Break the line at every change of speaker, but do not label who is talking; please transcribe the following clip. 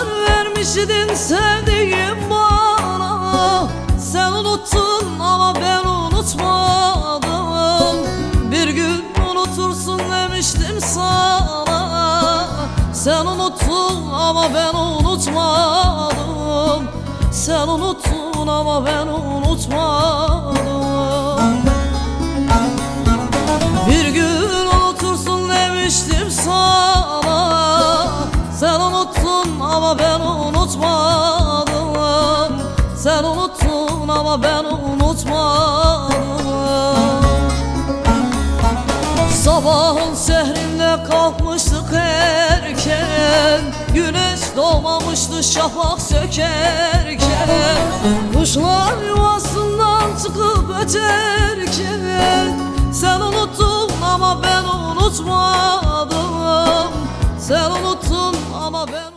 Sen vermiştin sevdiğim bana. Sen unuttun ama ben unutmadım. Bir gün unutursun demiştim sana. Sen unuttun ama ben unutmadım. Sen unuttun ama ben unutmadım. unutmadım. Sen unuttun ama ben unutmadım. Sabahın sehrinde kalkmıştık erken. Güneş doğmamıştı şafak sökerken. Kuşlar yuvasından çıkıp öterken. Sen unuttun ama ben unutmadım. Sen unuttun ama ben